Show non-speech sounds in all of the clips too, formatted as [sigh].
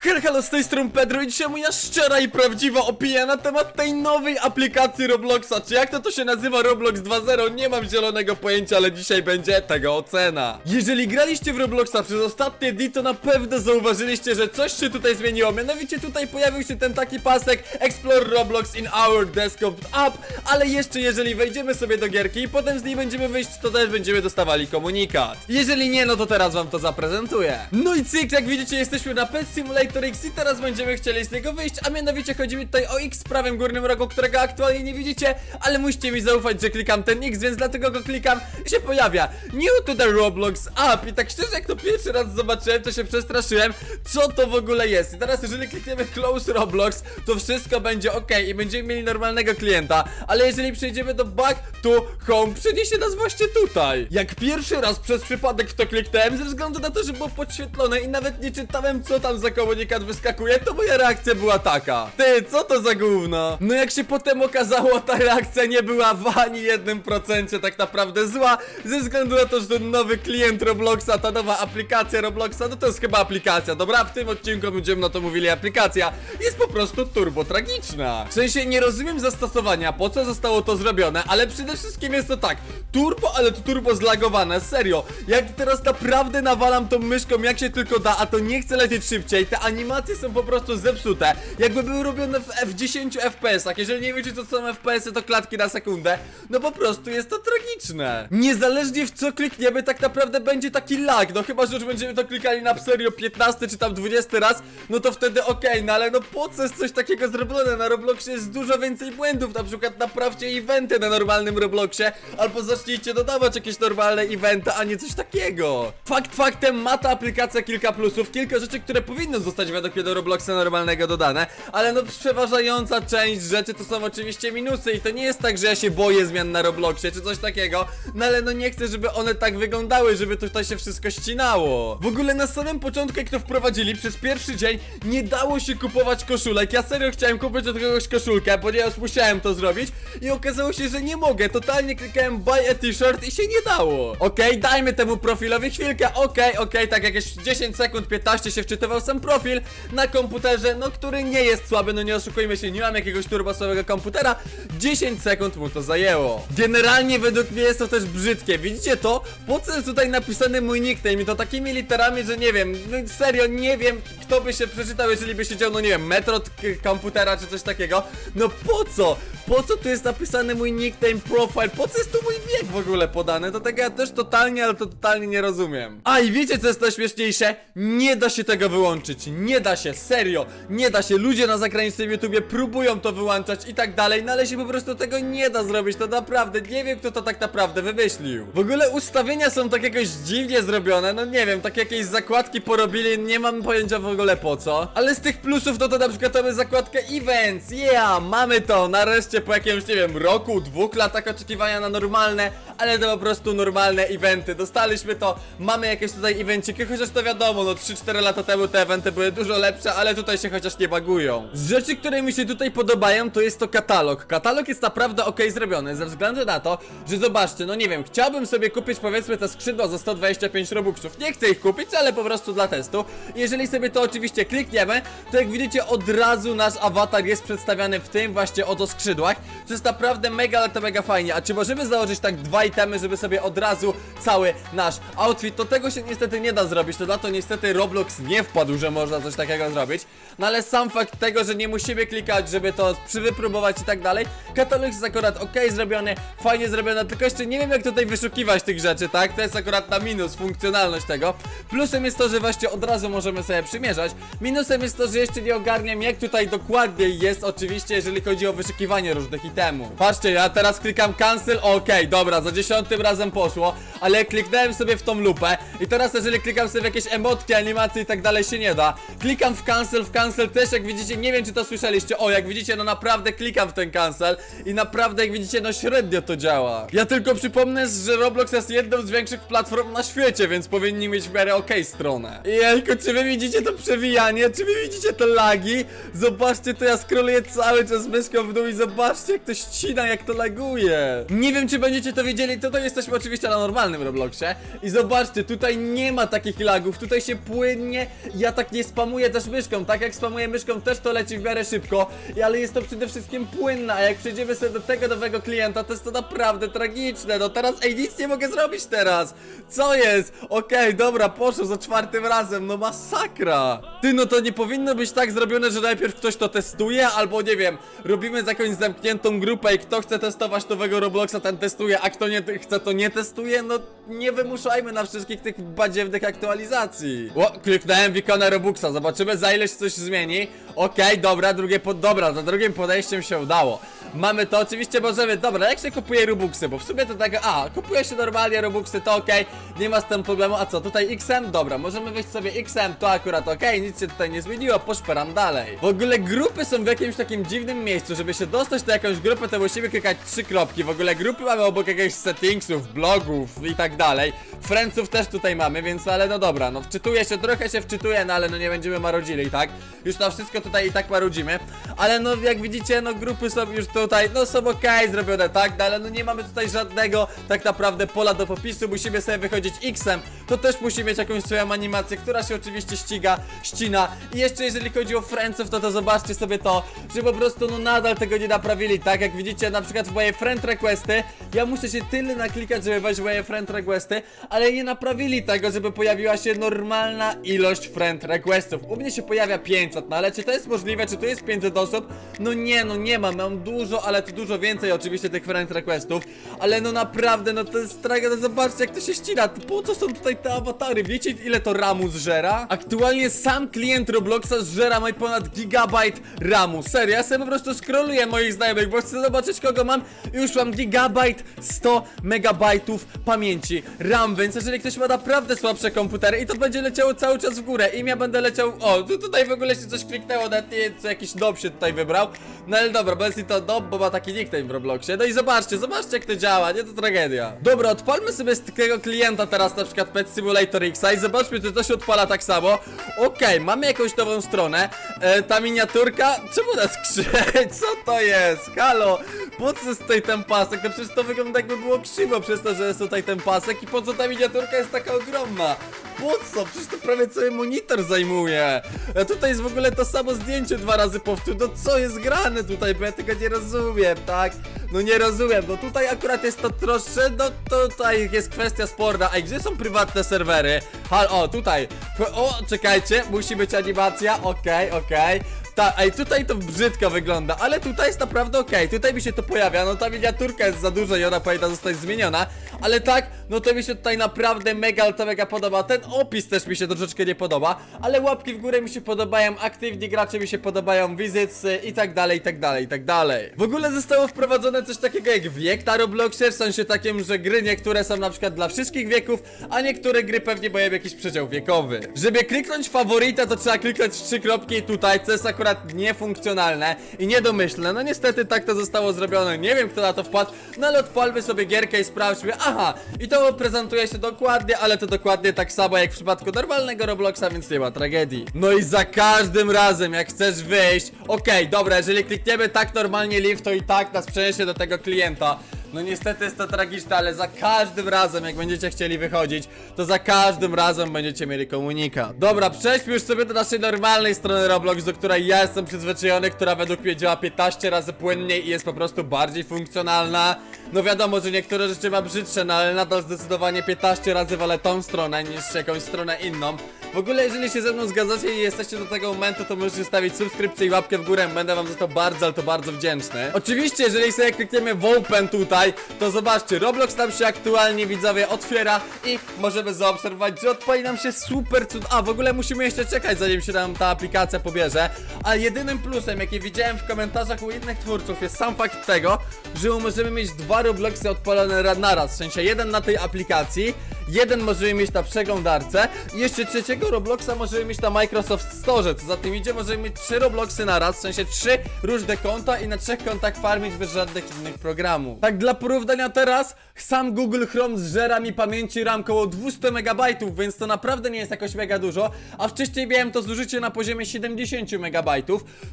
Hej, halo, z tej strony Pedro i dzisiaj moja szczera i prawdziwa opinia na temat tej nowej aplikacji Robloxa. Czy jak to to się nazywa Roblox 2.0? Nie mam zielonego pojęcia, ale dzisiaj będzie tego ocena. Jeżeli graliście w Robloxa przez ostatnie dni, to na pewno zauważyliście, że coś się tutaj zmieniło. Mianowicie tutaj pojawił się ten taki pasek Explore Roblox in our desktop app, ale jeszcze jeżeli wejdziemy sobie do gierki i potem z niej będziemy wyjść, to też będziemy dostawali komunikat. Jeżeli nie, no to teraz wam to zaprezentuję. No i cyk, jak widzicie, jesteśmy na Pet Simulator X i teraz będziemy chcieli z niego wyjść, a mianowicie chodzi mi tutaj o X w prawym górnym rogu, którego aktualnie nie widzicie, ale musicie mi zaufać, że klikam ten X, więc dlatego go klikam i się pojawia New to the Roblox App i tak szczerze, jak to pierwszy raz zobaczyłem, to się przestraszyłem, co to w ogóle jest. I teraz jeżeli klikniemy Close Roblox, to wszystko będzie ok i będziemy mieli normalnego klienta, ale jeżeli przejdziemy do Back to Home, przeniesie nas właśnie tutaj. Jak pierwszy raz przez przypadek w to kliknąłem, ze względu na to, że było podświetlone i nawet nie czytałem, co tam za komunikat wyskakuje, to moja reakcja była taka. Ty, co to za gówno? No jak się potem okazało, ta reakcja nie była w ani jednym procencie tak naprawdę zła, ze względu na to, że ten nowy klient Robloxa, ta nowa aplikacja Robloxa, no to jest chyba aplikacja, dobra? W tym odcinku będziemy na to mówili aplikacja, jest po prostu turbo tragiczna. W sensie nie rozumiem zastosowania, po co zostało to zrobione, ale przede wszystkim jest to tak, turbo, ale to turbo zlagowane, serio. Jak teraz naprawdę nawalam tą myszką jak się tylko da, a to nie chce lecieć szybciej, te animacje są po prostu zepsute. Jakby były robione w F10 FPS-ach, jeżeli nie wiecie co są FPS-y, to klatki na sekundę, no po prostu jest to tragiczne. Niezależnie w co klikniemy, tak naprawdę będzie taki lag, no chyba, że już będziemy to klikali na serio 15 czy tam 20 raz, no to wtedy okej, no ale no po co jest coś takiego zrobione? Na Robloxie jest dużo więcej błędów, na przykład naprawcie eventy na normalnym Robloxie, albo zacznijcie dodawać jakieś normalne eventy, a nie coś takiego. Fakt faktem ma ta aplikacja kilka plusów, kilka rzeczy, które powinny zostać według mnie do Robloxa normalnego dodane, ale no przeważająca część rzeczy to są oczywiście minusy i to nie jest tak, że ja się boję zmian na Robloxie czy coś takiego, no ale no nie chcę, żeby one tak wyglądały, żeby tutaj się wszystko ścinało. W ogóle na samym początku, jak to wprowadzili, przez pierwszy dzień nie dało się kupować koszulek. Ja serio chciałem kupić od kogoś koszulkę, ponieważ musiałem to zrobić i okazało się, że nie mogę. Totalnie klikałem buy a t-shirt i się nie dało. Okej, dajmy temu profilowi chwilkę. Okej, okej, tak jakieś 10 sekund, 15 się wczytywał sam profil na komputerze, no który nie jest słaby, no nie oszukujmy się, nie mam jakiegoś turbosowego komputera. 10 sekund mu to zajęło. Generalnie według mnie jest to też brzydkie. Widzicie to? Po co jest tutaj napisany mój nickname? I to takimi literami, że nie wiem, no serio, nie wiem, kto by się przeczytał, jeżeli by siedział, no nie wiem, metro komputera czy coś takiego. No po co? Po co tu jest napisany mój nickname, profile? Po co jest tu mój wiek w ogóle podany? To tego ja też totalnie, ale to totalnie nie rozumiem. A i wiecie co jest najśmieszniejsze? Nie da się tego wyłączyć. Nie da się, serio. Nie da się. Ludzie na zagranicznym YouTubie próbują to wyłączać i tak dalej, no ale się po prostu tego nie da zrobić. To naprawdę, nie wiem kto to tak naprawdę wymyślił. W ogóle ustawienia są tak jakoś dziwnie zrobione, no nie wiem, tak jakieś zakładki porobili, nie mam pojęcia w ogóle po co. Ale z tych plusów, no to na przykład mamy zakładkę Events, yeah, mamy to, nareszcie po jakimś, nie wiem, roku, dwóch latach oczekiwania na normalne, ale to po prostu normalne eventy. Dostaliśmy to, mamy jakieś tutaj evenciki, chociaż to wiadomo, no 3-4 lata temu te eventy były dużo lepsze, ale tutaj się chociaż nie bagują. Z rzeczy, które mi się tutaj podobają, to jest to katalog. Katalog jest naprawdę ok zrobiony, ze względu na to, że zobaczcie, no nie wiem, chciałbym sobie kupić powiedzmy te skrzydła za 125 robuxów. Nie chcę ich kupić, ale po prostu dla testu. Jeżeli sobie to oczywiście klikniemy, to jak widzicie od razu nasz awatar jest przedstawiany w tym właśnie oto skrzydłach, co jest naprawdę mega, ale to mega fajnie. A czy możemy założyć tak dwa itemy, żeby sobie od razu cały nasz outfit, to tego się niestety nie da zrobić, to na to niestety Roblox nie wpadł, że można coś takiego zrobić. No ale sam fakt tego, że nie musimy klikać, żeby to przywypróbować i tak dalej, katalog jest akurat ok zrobiony, fajnie zrobione, tylko jeszcze nie wiem jak tutaj wyszukiwać tych rzeczy, tak? To jest akurat na minus funkcjonalność tego. Plusem jest to, że właśnie od razu możemy sobie przymierzać. Minusem jest to, że jeszcze nie ogarniam jak tutaj dokładnie jest oczywiście, jeżeli chodzi o wyszukiwanie różnych itemów. Patrzcie, ja teraz klikam cancel, okej, dobra, za dziesiątym razem poszło, ale kliknąłem sobie w tą lupę i teraz jeżeli klikam sobie w jakieś emotki, animacje i tak dalej się nie da. Klikam w cancel, w cancel też jak widzicie, nie wiem czy to słyszeliście, o jak widzicie, no naprawdę klikam w ten cancel i naprawdę jak widzicie, no średnio to działa. Ja tylko przypomnę, że Roblox jest jedną z większych platform na świecie, więc powinni mieć w miarę okej stronę. Jejku, czy wy widzicie to przewijanie? Czy wy widzicie te lagi? Zobaczcie, to ja scrolluję cały czas myszką w dół i zobaczcie jak to ścina, jak to laguje. Nie wiem, czy będziecie to wiedzieli, jeżeli tutaj jesteśmy oczywiście na normalnym Robloxie. I zobaczcie, tutaj nie ma takich lagów, tutaj się płynnie, ja tak nie spamuję też myszką, tak jak spamuję myszką też to leci w miarę szybko, ale jest to przede wszystkim płynne, a jak przejdziemy sobie do tego nowego klienta, to jest to naprawdę tragiczne, no teraz, ej, nic nie mogę zrobić teraz, co jest? Okej, dobra, poszło za czwartym razem, no masakra. Ty, no to nie powinno być tak zrobione, że najpierw ktoś to testuje, albo nie wiem, robimy z jakąś zamkniętą grupę i kto chce testować nowego Robloxa, ten testuje, a kto nie chce, to nie testuje, no nie wymuszajmy na wszystkich tych badziewnych aktualizacji. O, kliknąłem w ikonę Robuxa, zobaczymy za ile się coś zmieni. Okej, dobra, drugie pod... dobra, za drugim podejściem się udało. Mamy to, oczywiście możemy, dobra, jak się kupuje Robuxy, bo w sumie to tak, a, kupuje się normalnie Robuxy, to okej, nie ma z tym problemu, a co, tutaj XM? Dobra, możemy wejść sobie XM, to akurat okej, nic się tutaj nie zmieniło, poszperam dalej. W ogóle grupy są w jakimś takim dziwnym miejscu, żeby się dostać do jakąś grupę, to musimy klikać trzy kropki, w ogóle grupy mamy obok jakichś settingsów, blogów i tak dalej. Friendsów też tutaj mamy, więc ale no dobra, no wczytuję się, trochę się wczytuję, no ale no nie będziemy marudzili, tak? Już na wszystko tutaj i tak marudzimy, ale no jak widzicie, no grupy są już tutaj, no są okej zrobione, tak? No, ale no nie mamy tutaj żadnego tak naprawdę pola do popisu, musimy sobie wychodzić X-em, to też musi mieć jakąś swoją animację, która się oczywiście ściga, ścina i jeszcze jeżeli chodzi o Friendsów, to to zobaczcie sobie to, że po prostu no nadal tego nie naprawili, tak? Jak widzicie na przykład w moje friend requesty, ja muszę się tyle naklikać, żeby wejść w moje friend requesty, ale nie naprawili tego, żeby pojawiła się normalna ilość friend requestów. U mnie się pojawia 500, no ale czy to jest możliwe, czy tu jest 500 osób? No nie, no nie mam, mam dużo, ale to dużo więcej oczywiście tych friend requestów, ale no naprawdę, no to jest tragedia, no zobaczcie jak to się ścina, po co są tutaj te awatary, wiecie ile to ramu zżera? Aktualnie sam klient Robloxa zżera mój ponad gigabajt ramu, serio, ja sobie po prostu scrolluję moich znajomych, bo chcę zobaczyć kogo mam. Już mam gigabajt 100 megabajtów pamięci RAM, więc jeżeli ktoś ma naprawdę słabsze komputery i to będzie leciało cały czas w górę i ja będę leciał, o, tu tutaj w ogóle się coś kliknęło, nawet nie co jakiś dob się tutaj wybrał, no ale dobra, bo jest i dob, bo ma taki nickname w Robloxie, no i zobaczcie, zobaczcie jak to działa, nie to tragedia. Dobra, odpalmy sobie z takiego klienta teraz na przykład Pet Simulator X i zobaczmy, czy to się odpala tak samo. Okej, mamy jakąś nową stronę, e, ta miniaturka, czemu nas krzyczy? [laughs] Co to jest? Halo, po co jest tutaj ten pasek? To przecież to wygląda jakby było krzywo przez to, że jest tutaj ten pasek i po co ta miniaturka jest taka ogromna? Po co? Przecież to prawie cały monitor zajmuje. A tutaj jest w ogóle to samo zdjęcie dwa razy powtórz. No co jest grane tutaj? Bo ja tego nie rozumiem, tak? No nie rozumiem. No tutaj akurat jest to troszkę, no tutaj jest kwestia sporna. A gdzie są prywatne serwery? Hal, o tutaj. O, czekajcie, musi być animacja. Okej, okej. Ta, ej, tutaj to brzydko wygląda, ale tutaj jest naprawdę okej, tutaj mi się to pojawia, no ta miniaturka jest za duża i ona powinna zostać zmieniona, ale tak, no to mi się tutaj naprawdę mega, ale to mega podoba, ten opis też mi się troszeczkę nie podoba, ale łapki w górę mi się podobają, aktywni gracze mi się podobają, wizycy i tak dalej, i tak dalej, i tak dalej. W ogóle zostało wprowadzone coś takiego jak wiek na Robloxie, w sensie takim, że gry niektóre są na przykład dla wszystkich wieków, a niektóre gry pewnie mają jakiś przedział wiekowy. Żeby kliknąć faworyta, to trzeba kliknąć trzy kropki tutaj, co jest akurat niefunkcjonalne i niedomyślne. No niestety tak to zostało zrobione. Nie wiem kto na to wpadł, no ale odpalmy sobie gierkę i sprawdźmy. Aha, i to prezentuje się dokładnie, ale to dokładnie tak samo jak w przypadku normalnego Robloxa, więc nie ma tragedii. No i za każdym razem jak chcesz wyjść, okej, dobra, jeżeli klikniemy tak normalnie live, to i tak nas przeniesie do tego klienta. No niestety jest to tragiczne, ale za każdym razem jak będziecie chcieli wychodzić, to za każdym razem będziecie mieli komunikat. Dobra, przejdźmy już sobie do naszej normalnej strony Roblox, do której ja jestem przyzwyczajony, która według mnie działa 15 razy płynniej i jest po prostu bardziej funkcjonalna. No wiadomo, że niektóre rzeczy ma brzydsze, no ale nadal zdecydowanie 15 razy wolę tą stronę niż jakąś stronę inną. W ogóle jeżeli się ze mną zgadzacie i jesteście do tego momentu, to możecie stawić subskrypcję i łapkę w górę, będę wam za to bardzo, ale to bardzo wdzięczny. Oczywiście, jeżeli sobie klikniemy w open tutaj, to zobaczcie, Roblox nam się aktualnie widzowie otwiera i możemy zaobserwować, że odpali nam się super cud... A, w ogóle musimy jeszcze czekać, zanim się nam ta aplikacja pobierze, a jedynym plusem, jaki widziałem w komentarzach u innych twórców jest sam fakt tego, że możemy mieć dwa Robloxy odpalone ra- naraz, w sensie jeden na tej aplikacji jeden możemy mieć na przeglądarce i jeszcze trzeciego Robloxa możemy mieć na Microsoft Store. Co za tym idzie, możemy mieć trzy Robloxy na raz, w sensie trzy różne konta i na trzech kontach farmić bez żadnych innych programów. Tak dla porównania teraz, sam Google Chrome zżera mi pamięci RAM około 200 MB, więc to naprawdę nie jest jakoś mega dużo, a wcześniej miałem to zużycie na poziomie 70 MB.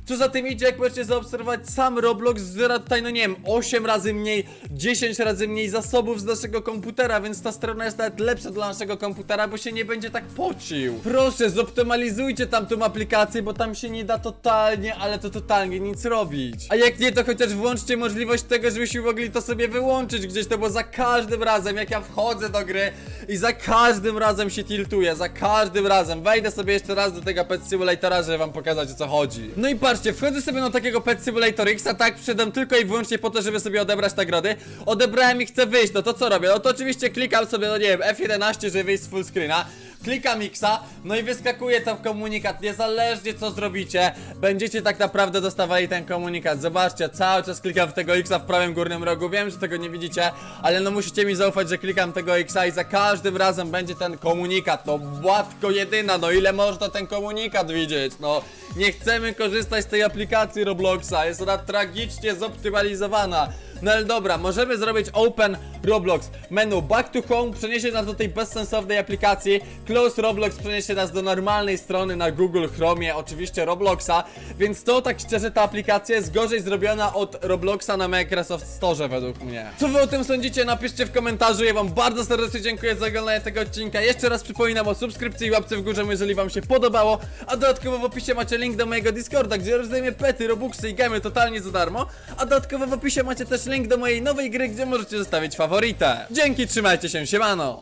Co za tym idzie, jak możecie zaobserwować, sam Roblox zżera tutaj, no nie wiem, 8 razy mniej, 10 razy mniej zasobów z naszego komputera, więc ta strona jest nawet lepsza dla naszego komputera, bo się nie będzie tak pocił. Proszę, zoptymalizujcie tam tą aplikację, bo tam się nie da totalnie, ale to totalnie nic robić. A jak nie, to chociaż włączcie możliwość tego, żebyśmy mogli to sobie wyłączyć gdzieś, to bo za każdym razem, jak ja wchodzę do gry i za każdym razem się tiltuję, za każdym razem. Wejdę sobie jeszcze raz do tego Pet Simulatora, żeby wam pokazać o co chodzi. No i patrzcie, wchodzę sobie na takiego Pet Simulator X, a tak przedem tylko i wyłącznie po to, żeby sobie odebrać nagrody. Odebrałem i chcę wyjść, no to co robię? No to oczywiście klikam sobie, no nie wiem, F11, żeby wyjść z full screena. Klikam Xa, no i wyskakuje tam komunikat, niezależnie co zrobicie, będziecie tak naprawdę dostawali ten komunikat. Zobaczcie, cały czas klikam tego Xa w prawym górnym rogu, wiem, że tego nie widzicie, ale no musicie mi zaufać, że klikam tego Xa i za każdym razem będzie ten komunikat, no łatko jedyna, no ile można ten komunikat widzieć, no nie chcemy korzystać z tej aplikacji Robloxa, jest ona tragicznie zoptymalizowana. No ale dobra, możemy zrobić Open Roblox. Menu Back to Home przeniesie nas do tej bezsensownej aplikacji. Close Roblox przeniesie nas do normalnej strony na Google Chromie, oczywiście Robloxa. Więc to tak szczerze ta aplikacja jest gorzej zrobiona od Robloxa na Microsoft Store według mnie. Co wy o tym sądzicie? Napiszcie w komentarzu. Ja wam bardzo serdecznie dziękuję za oglądanie tego odcinka. Jeszcze raz przypominam o subskrypcji i łapce w górze, jeżeli wam się podobało. A dodatkowo w opisie macie link do mojego Discorda, gdzie rozdajemy pety, robuxy i gemy totalnie za darmo. A dodatkowo w opisie macie też link do mojej nowej gry, gdzie możecie zostawić faworytę. Dzięki, trzymajcie się, siemano!